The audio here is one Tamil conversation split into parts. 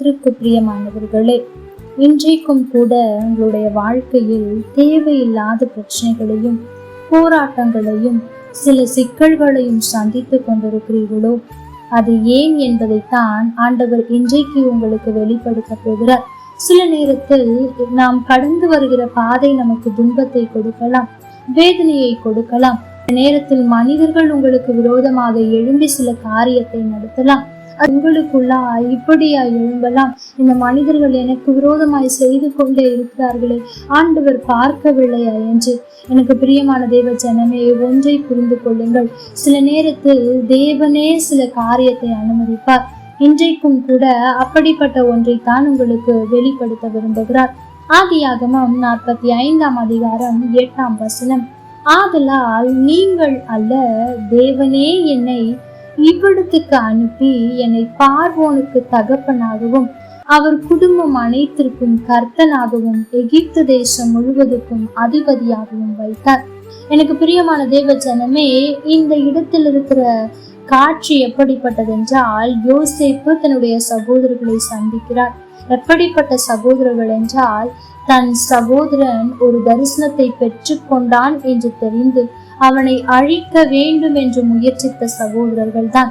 கர்த்தருக்கு பிரியமானவர்களே இன்றைக்கும் கூட உங்களுடைய வாழ்க்கையில் தேவையில்லாத பிரச்சனைகளையும் போராட்டங்களையும் சில சிக்கல்களையும் சந்தித்து கொண்டிருக்கிறீர்களோ? அது ஏன் என்பதைத்தான் ஆண்டவர் இன்றைக்கு உங்களுக்கு வெளிப்படுத்த போகிறார். சில நேரத்தில் நாம் கடந்து வருகிற பாதை நமக்கு துன்பத்தை கொடுக்கலாம் வேதனையை கொடுக்கலாம். நேரத்தில் மனிதர்கள் உங்களுக்கு விரோதமாக எழும்பி சில காரியத்தை நடத்தலாம். உங்களுக்குள்ளா இப்படியா எழும்பலாம்? இந்த மனிதர்கள் எனக்கு விரோதமாய் செய்து கொண்டே இருக்கிறார்களே. ஆண்டவர் பார்க்கவில்லையா என்று? எனக்கு பிரியமான தேவ ஜனமே ஒன்றை புரிந்து கொள்ளுங்கள். சில நேரத்தில் தேவனே சில காரியத்தை அனுமதிப்பார். இன்றைக்கும் கூட அப்படிப்பட்ட ஒன்றை தான் உங்களுக்கு வெளிப்படுத்த விரும்புகிறார். ஆதியாகமம் நாற்பத்தி ஐந்தாம் அதிகாரம் எட்டாம் வசனம். ஆதலால் நீங்கள் அல்ல தேவனே என்னை இவ்விடத்துக்கு அனுப்பி என்னை பார்வோனுக்கு தகப்பனாகவும் அவர் குடும்பம் அனைத்திற்கும் கர்த்தனாகவும் எகிப்து தேசம் முழுவதுக்கும் அதிபதியாகவும் வைத்தார். எனக்கு பிரியமான தேவ ஜனமே இந்த இடத்தில் இருக்கிற காட்சி எப்படிப்பட்டதென்றால் யோசேப்பு தன்னுடைய சகோதரர்களை சந்திக்கிறார். எப்படிப்பட்ட சகோதரர்கள் என்றால் தன் சகோதரன் ஒரு தரிசனத்தை பெற்றுக்கொண்டான் என்று தெரிந்து அவனை அழிக்க வேண்டும் என்று முயற்சித்த சகோதரர்கள் தான்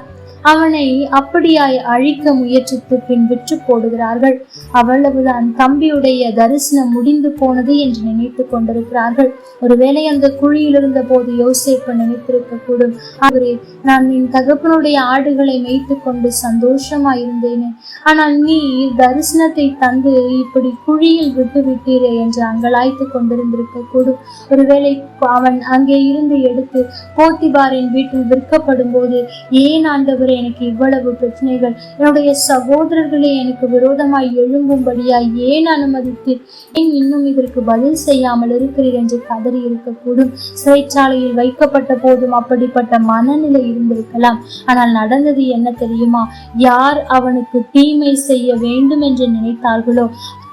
அவனை அப்படியாய் அழிக்க முயற்சித்து பின் விற்று போடுகிறார்கள். அவ்வளவுதான் தம்பியுடைய தரிசனம் முடிந்து போனது என்று நினைத்து கொண்டிருக்கிறார்கள். ஒருவேளை அந்த குழியில் இருந்த போது யோசிப்ப நினைத்திருக்க கூடும் அவரே நான் என் தகப்பனுடைய ஆடுகளை மேய்த்து கொண்டு சந்தோஷமா இருந்தேனே ஆனால் நீ தரிசனத்தை தந்து இப்படி குழியில் விட்டு விட்டீரே என்று அங்கலாய்த்து கொண்டிருந்திருக்க கூடும் ஒருவேளை அவன் அங்கே இருந்து எடுத்து போத்திபாரின் வீட்டில் விற்கப்படும் போது ஏன் ஆண்டவரே எனக்கு இவ்வளவு பிரச்சனைகள். என்னுடைய சகோதரர்களே எனக்கு விரோதமாய் எழும்பும்படியாய் ஏன் அனுமதித்தீர்? ஏன் இன்னும் இதற்கு பதில் செய்யாமல் இருக்கிறீர் என்று கதறி இருக்கக்கூடும். சிறைச்சாலையில் வைக்கப்பட்ட போதும் அப்படிப்பட்ட மனநிலை இருந்திருக்கலாம். ஆனால் நடந்தது என்ன தெரியுமா? யார் அவனுக்கு தீமை செய்ய வேண்டும் என்று நினைத்தார்களோ?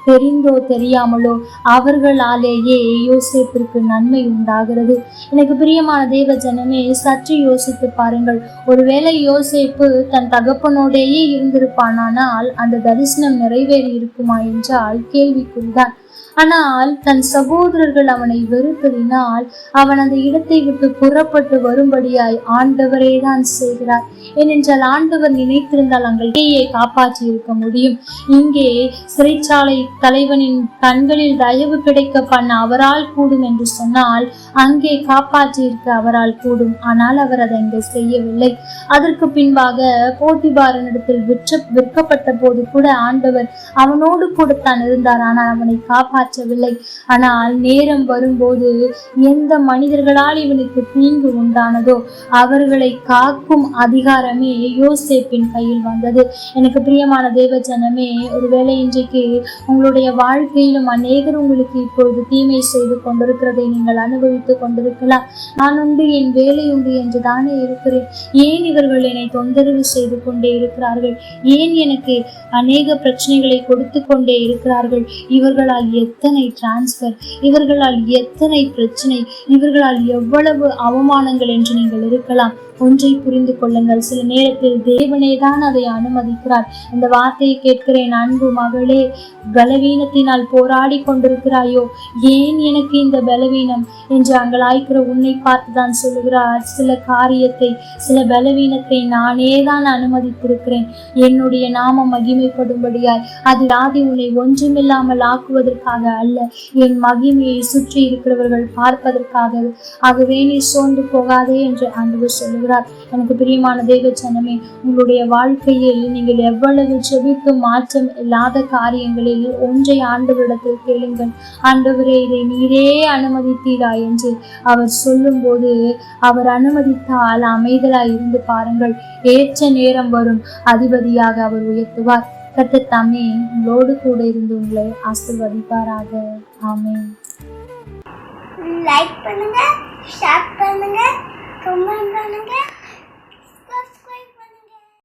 தெரிந்தோ தெரியாமலோ அவர்களாலேயே யோசிப்பிற்கு நன்மை உண்டாகிறது. எனக்கு பிரியமான தேவ ஜனமே சற்று யோசித்து பாருங்கள். ஒருவேளை யோசிப்பு தன் தகப்பனோடேயே இருந்திருப்பானானால் அந்த தரிசனம் நிறைவேறி இருக்குமா என்றால் கேள்விக்குள்தான் ஆனால் தன் சகோதரர்கள் அவனை வெறுத்ததினால் அவன் அந்த இடத்தை விட்டு புறப்பட்டு வரும்படியாய் ஆண்டவரே தான் செய்கிறார். ஏனென்றால் ஆண்டவர் நினைத்திருந்தால் அங்கள் கையை காப்பாற்றி இருக்க முடியும். இங்கே சிறைச்சாலை தலைவனின் கண்களில் தயவு கிடைக்க பண்ண அவரால் கூடும் என்று சொன்னால் அங்கே காப்பாற்றி இருக்க அவரால் கூடும். ஆனால் அவர் அதை இங்கே செய்யவில்லை. அதற்கு பின்பாக போட்டிபாரனிடத்தில் விற்ற விற்கப்பட்ட போது கூட ஆண்டவர் அவனோடு கூட தான் இருந்தார். ஆனால் அவனை காப்பாற்றவில்லை. ஆனால் நேரம் வரும்போது எந்த மனிதர்களால் இவனுக்கு தீங்கு உண்டானதோ அவர்களை காக்கும் அதிகாரமே யோசேப்பின் கையில் வந்தது. எனக்கு பிரியமான தேவஜனமே ஒருவேளை இன்றைக்கு உங்களுடைய வாழ்க்கையிலும் அநேகர் உங்களுக்கு இப்பொழுது தீமை செய்து கொண்டிருக்கிறதை நீங்கள் அனுபவித்துக் கொண்டிருக்கலாம். நான் உண்டு என் வேலை உண்டு என்று தானே இருக்கிறேன். ஏன் இவர்கள் என்னை தொந்தரவு செய்து கொண்டே இருக்கிறார்கள்? ஏன் எனக்கு அநேக பிரச்சனைகளை கொடுத்து கொண்டே இருக்கிறார்கள்? இவர்களால் எத்தனை டிரான்ஸ்பர் இவர்களால் எத்தனை பிரச்சனை இவர்களால் எவ்வளவு அவமானங்கள் என்று நீங்கள் இருக்கலாம். ஒன்றை புரிந்து கொள்ளுங்கள். சில நேரத்தில் தேவனே தான் அதை அனுமதிக்கிறார். இந்த வார்த்தையை கேட்கிறேன். அன்பு மகளே பலவீனத்தினால் போராடி கொண்டிருக்கிறாயோ? ஏன் எனக்கு இந்த பலவீனம்? என்று அங்கலாய்க்கிற உன்னை பார்த்துதான் சொல்லுகிறார். சில காரியத்தை சில பலவீனத்தை நானே தான் அனுமதித்திருக்கிறேன். என்னுடைய நாமம் மகிமைப்படும்படியாய். அது ஆதி உன்னை ஒன்றுமில்லாமல் ஆக்குவதற்காக அல்ல. என் மகிமையை சுற்றி இருக்கிறவர்கள் பார்ப்பதற்காக. ஆகவே நீ சோர்ந்து போகாதே என்று அன்பு சொல்லுகிறார். எனக்கு பிரியமான தேவ ஜனமே உங்களுடைய வாழ்க்கையில் நீங்கள் எவ்வளவு செவிக்கு மாற்றம் இல்லாத காரியங்களில் ஒன்றை ஆண்டவரிடத்தில் கேளுங்கள். ஆண்டவரே இதை நீரே அனுமதித்தீரா என்று அவர் சொல்லும்போது அவர் அனுமதித்தால் அமைதலாய் இருந்து பாருங்கள். ஏற்ற நேரம் வரும் அதிபதியாக அவர் உயர்த்துவார். கர்த்தர் தாமே உங்களோடு கூட இருந்து உங்களை ஆசிர்வதிப்பாராக. ஆமே லைக் பண்ணுங்க ஷேர் பண்ணுங்க. கமெண்ட் பண்ணுங்கள்